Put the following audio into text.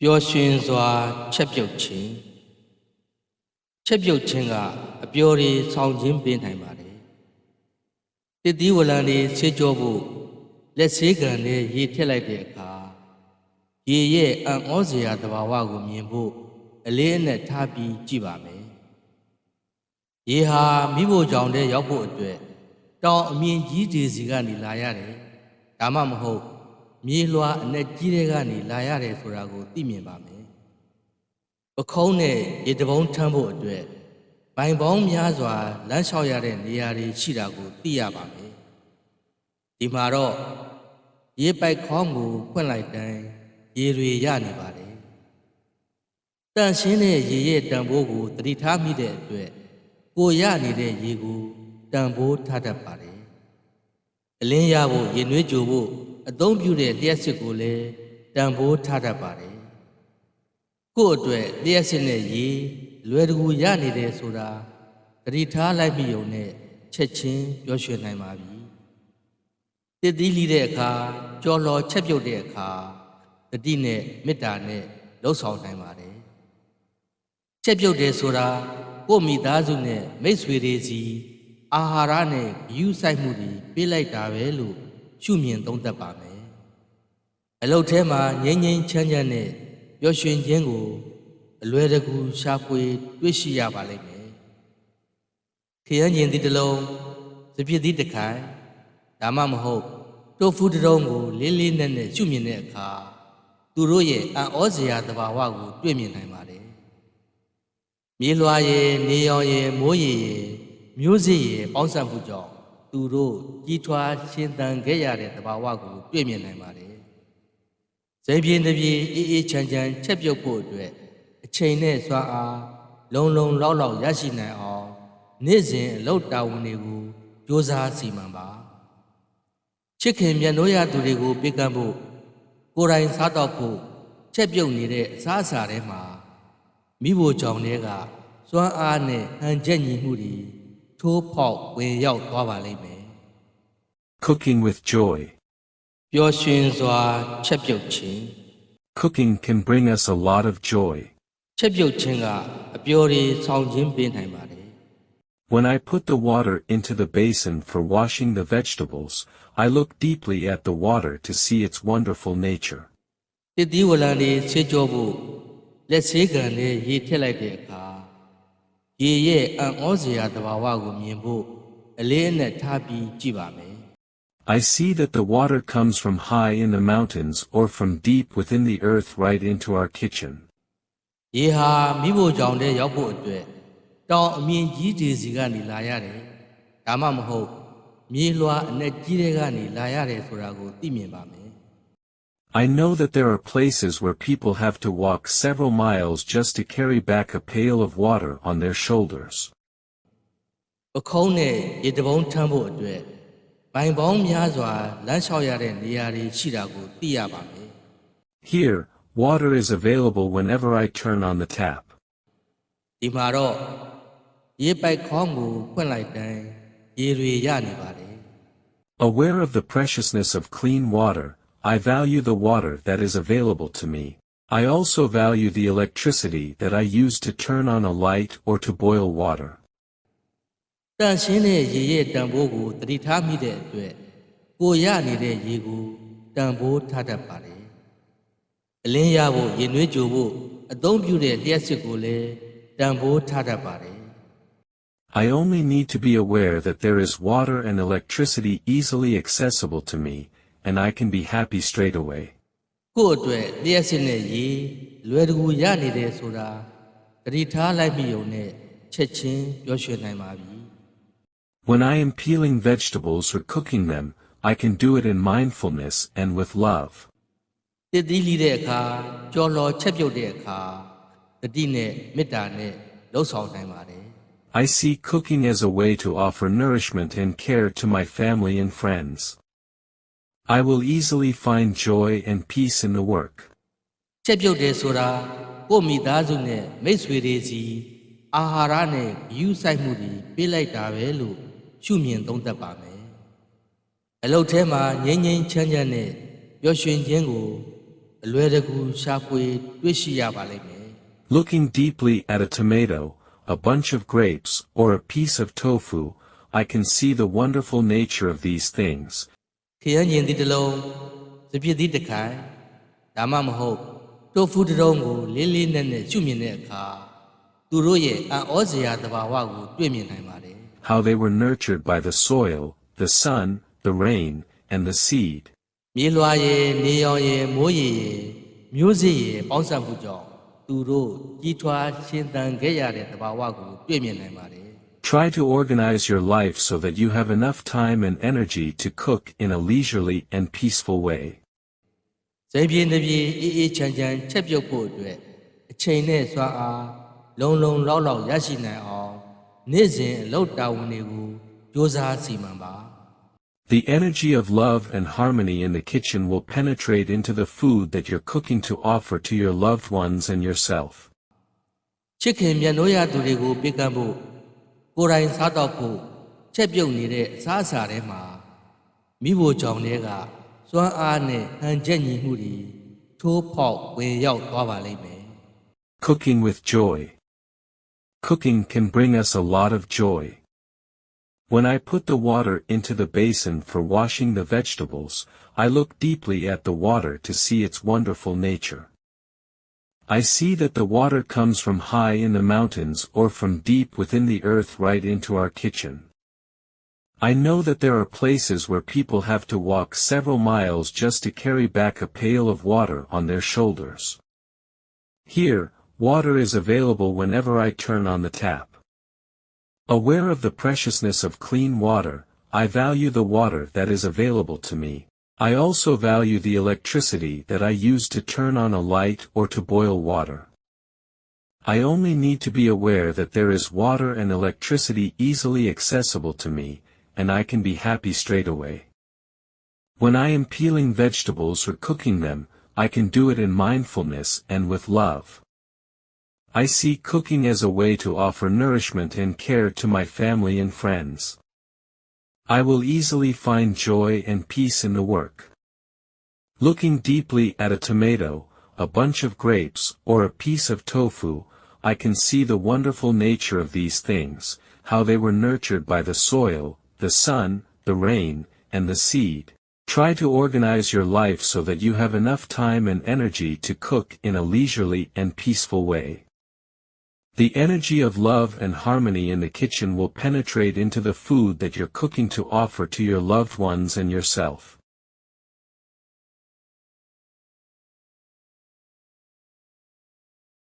ပျော်ရွှင်စွာချက်ပြုတ်ခြင်းချက်ပြုတ်ခြင်းကအပျော်တွေဆောင်ခြင်းပေးနိုင်ပါတယ်တည်တည်ဝလံတွေဆေးကြောဖို့လက်ဆေးကန်နဲ့ရေထည့်လိုက်တဲ့အခါရေရဲ့အံ့ဩစရာသဘာဝကိုမြင်ဖို့အလေးအနက်ထားပြီးကြည့်ပါမယ်ရေဟာမိဖို့ကြောင့်တဲ့ရောက်ဖို့အတွက်တောင်အမြင့်ကြီးတွေစီကနေလာရတယ်ဒါမှမဟုတ် မြေလွှာအနဲ့ကြီးတဲ့ကနေလာရတယ်ဆိုတာကိုသိမြင်ပါမယ်။ပခုံးနဲ့ရေတပုံးထမ်းဖို့အတွက်ဗိုင်ပေါင်းများစွာလမ်းလျှောက်ရတဲ့နေရာတွေရှိတာကိုသိရပါမယ်။ဒီမှာတော့ရေပိုက်ခေါင်းကိုဖွင့်လိုက်တိုင်းရေတွေရနေပါတယ်။တန့်ရှင်းတဲ့ရေရဲ့တန်ဖိုးကိုသတိထားမိတဲ့အတွက်ကိုရနေတဲ့ရေကိုတန်ဖိုးထားတတ်ပါတယ်။အလင်းရဖို့ရင်နွေးကြိုဖို့ အသုံးပြုတဲ့လျှက်စစ်ကိုလည်းတန်ဖိုးထားတတ်ပါတယ်။ကို့အတွက်လျှက်စစ်နဲ့ရေလွယ်တကူရနေတယ်ဆိုတာသတိထားလိုက်မိုံနဲ့ချက်ချင်းပြောရွှင်နိုင်ပါပြီ။တည်တည်လီတဲ့အခါကြော်လော်ချက်ပြုတ်တဲ့အခါတတိနဲ့မေတ္တာနဲ့လှုပ်ဆောင်နိုင်ပါတယ်။ချက်ပြုတ်တယ်ဆိုတာကိုယ့်မိသားစုနဲ့မိတ်ဆွေတွေစီအာဟာရနဲ့ယူဆိုင်မှုတွေပေးလိုက်တာပဲလို့ရှုမြင်သုံးသပ်ပါမယ်။ အလုတ်ထဲမှာငြိမ်းငြိမ်းချမ်းချမ်းနဲ့ပျော်ရွှင်ခြင်းကိုအလွယ်တကူရှာဖွေတွေ့ရှိရပါလိမ့်မယ်။ခရမ်းကျင်သည့်တစ်လုံးစပြစ်သည့်တစ်ခိုင်ဒါမှမဟုတ်တိုဖူတစ်တုံးကိုလေးလေးနက်နက်ရှုမြင်တဲ့အခါသူတို့ရဲ့အံ့ဩစရာသဘာဝကိုတွေ့မြင်နိုင်ပါတယ်။မြေလွှာရည်နေရောင်ရည်မိုးရည်ရည်မျိုးစေ့ရည်ပေါင်းစပ်မှုကြောင့်သူတို့ကြီးထွားရှင်သန်ခဲ့ရတဲ့သဘာဝကိုတွေ့မြင်နိုင်ပါတယ်။ ဇိမ်ပြင်းတစ်ပြေးအေးအေးချမ်းချမ်းချက်ပြုတ်ဖို့အတွက်အချိန်နဲ့စွမ်းအားလုံလုံလောက်လောက်ရရှိနိုင်အောင်နေ့စဉ်အလုပ်တာဝန်တွေကိုစ조사စီမံပါချစ်ခင်မြတ်နိုးရသူတွေကိုပေးကမ်းဖို့ကိုယ်တိုင်စားတော့ဖို့ချက်ပြုတ်နေတဲ့အစားအစာတွေမှာမိဖို့ကြောင့်တွေကစွမ်းအားနဲ့ဟန်ချက်ညီမှုတွေထိုးဖောက်ဝင်ရောက်သွားပါလိမ့်မယ် Cooking with joy. ။ ပျော်ရွှင်စွာချက်ပြုတ်ခြင်း Cooking can bring us a lot of joy. ချက်ပြုတ်ခြင်းကအပျော်တွေဆောင်ခြင်းပေးနိုင်ပါတယ် When I put the water into the basin for washing the vegetables, I look deeply at the water to see its wonderful nature. ။တည်တည်ဝလံတွေဆေးကြောဖို့လက်ဆေးကန်နဲ့ရေထည့်လိုက်တဲ့အခါရေရဲ့အံ့ဩစရာသဘာဝကိုမြင်ဖို့အလေးအနက်ထားပြီးကြည့်ပါမယ်။ ် I see that the water comes from high in the mountains or from deep within the earth right into our kitchen. ရေဟာမိဖို့ကြောင့်တဲ့ရောက်ဖို့အတွက်တောင်အမြင့်ကြီးတွေစီကနေလာရတယ်။ဒါမှမဟုတ်မြေလွှာအနဲ့ကြီးတွေကနေလာရတယ်ဆိုတာကိုသိမြင်ပါမယ် I know that there are places where people have to walk several miles just to carry back a pail of water on their shoulders. ။ပခုံးနဲ့ရေတပုံးထမ်းဖို့အတွက် ဗိုင်ပေါင်းများစွာလမ်းလျှောက်ရတဲ့နေရာတွေရှိတာကိုသိရပါမယ် Here, water is available whenever I turn on the tap. ။ဒီမှာတော့ရေပိုက်ခေါင်းကိုဖွင့်လိုက်တိုင်းရေတွေရနေပါတယ်။ Aware of the preciousness of clean water, I value the water that is available to me. I also value the electricity that I use to turn on a light or to boil water. တန့်ရှင်းတဲ့ရေရဲ့တန်ဖိုးကိုသတိထားမိတဲ့အတွက်ကိုရနေတဲ့ရေကိုတန်ဖိုးထားတတ်ပါတယ်။အလင်းရဖို့ရေနွေးကြိုဖို့အသုံးပြုတဲ့လျှက်စစ်ကိုလည်းတန်ဖိုးထားတတ်ပါတယ် I only need to be aware that there is water and electricity easily accessible to me, and I can be happy straight away. ။ကို့အတွက်လျှက်စစ်နဲ့ရေလွယ်တကူရနေတယ်ဆိုတာသတိထားလိုက်မိုံနဲ့ချက်ချင်းပြောရွှင်နိုင်ပါပြီ။ When I am peeling vegetables or cooking them, I can do it in mindfulness and with love. တည်တည်လီတဲ့အခါကြော်လော်ချက်ပြုတ်တဲ့အခါတတိနဲ့မေတ္တာနဲ့လှုပ်ဆောင်နိုင်ပါတယ် I see cooking as a way to offer nourishment and care to my family and friends. I will easily find joy and peace in the work. ချက်ပြုတ်တယ်ဆိုတာကိုယ့်မိသားစုနဲ့မိတ်ဆွေတွေစီအာဟာရနဲ့ယူဆိုင်မှုတွေပေးလိုက်တာပဲလို့ ရှုမြင်သုံးသပ်ပါမယ်အလုတ်ထဲမှာငြိမ်းငြိမ်းချမ်းချမ်းနဲ့ပျော်ရွှင်ခြင်းကိုအလွယ်တကူရှာဖွေတွေ့ရှိရပါလိမ့်မယ် Looking deeply at a tomato, a bunch of grapes, or a piece of tofu, I can see the wonderful nature of these things. ။ခရမ်းကျင်သည့်တစ်လုံးစပြစ်သည့်တစ်ခိုင်ဒါမှမဟုတ်တိုဖူတစ်လုံးကိုလေးလေးနက်နက်ရှုမြင်တဲ့အခါသူတို့ရဲ့အံ့ဩစရာသဘာဝကိုတွေ့မြင်နိုင်ပါတယ် How they were nurtured by the soil, the sun, the rain, and the seed. ။မြေလွှာရဲ့နေရောင်ရဲ့မိုးရေရဲ့မျိုးစေ့ရဲ့ပေါင်းစပ်မှုကြောင့်သူတို့ကြီးထွားရှင်သန်ခဲ့ရတဲ့သဘာဝကိုတွေ့မြင်နိုင်ပါတယ် Try to organize your life so that you have enough time and energy to cook in a leisurely and peaceful way. ။ န်နဲ့စွမ်းအားလုံလုံလောက်လောက်ရရှိနိုင်အောင်နေ့စဉ်အလုပ်တာဝန်တွေကိုကြိုးစားစီမံပါ The energy of love and harmony in the kitchen will penetrate into the food that you're cooking to offer to your loved ones and yourself. ချစ်ခင်မြတ်နိုးရသူတွေကိုပေးကမ်းဖို့ကိုယ်တိုင်စားတော့ဖို့ချက်ပြုတ်နေတဲ့အစားအစာတွေမှာမိဖို့ကြောင့်တွေကစွမ်းအားနဲ့ဟန်ချက်ညီမှုတွေထိုးဖောက်ဝင်ရောက်သွားပါလိမ့်မယ် Cooking with joy. Cooking can bring us a lot of joy. When I put the water into the basin for washing the vegetables, I look deeply at the water to see its wonderful nature. I see that the water comes from high in the mountains or from deep within the earth right into our kitchen. I know that there are places where people have to walk several miles just to carry back a pail of water on their shoulders. Here, water is available whenever I turn on the tap. Aware of the preciousness of clean water, I value the water that is available to me. I also value the electricity that I use to turn on a light or to boil water. I only need to be aware that there is water and electricity easily accessible to me, and I can be happy straight away. When I am peeling vegetables or cooking them, I can do it in mindfulness and with love. I see cooking as a way to offer nourishment and care to my family and friends. I will easily find joy and peace in the work. Looking deeply at a tomato, a bunch of grapes, or a piece of tofu, I can see the wonderful nature of these things, how they were nurtured by the soil, the sun, the rain, and the seed. Try to organize your life so that you have enough time and energy to cook in a leisurely and peaceful way. The energy of love and harmony in the kitchen will penetrate into the food that you're cooking to offer to your loved ones and yourself.